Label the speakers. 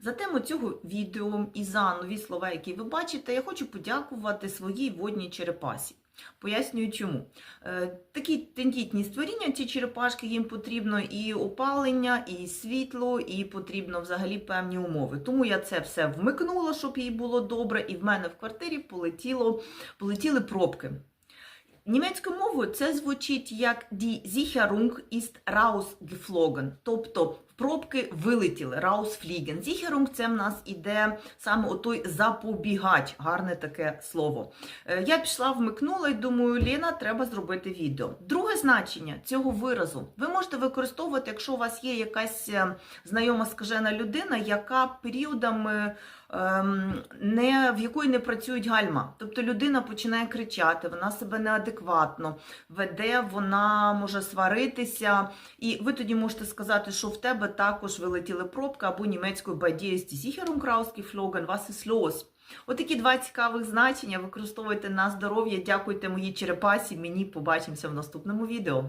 Speaker 1: За тему цього відео і за нові слова, які ви бачите, я хочу подякувати своїй водній черепасі. Пояснюю чому. Е, Такі тендітні створіння, ці черепашки, їм потрібно і опалення, і світло, і потрібно взагалі певні умови. Тому я це все вмикнула, щоб їй було добре, і в мене в квартирі полетіло, полетіли пробки. Німецькою мовою це звучить як Die Sicherung ist rausgeflogen, тобто пробки вилетіли, rausfliegen. Sicherung – це в нас іде саме отой запобігач, гарне таке слово. Е, Я пішла, вмикнула і думаю, Ліна, треба зробити відео. Друге значення цього виразу ви можете використовувати, якщо у вас є якась е, знайома скажена людина, яка періодами ем, не, в якої не працюють гальма. Тобто людина починає кричати, вона себе неадекватно веде, вона може сваритися, і ви тоді можете сказати, що в тебе також вилетіли пробка або німецькою bei dir ist die вас і los? Отакі два цікавих значення використовуйте на здоров'я. Дякуйте моїй черепасі. Мені побачимося в наступному відео.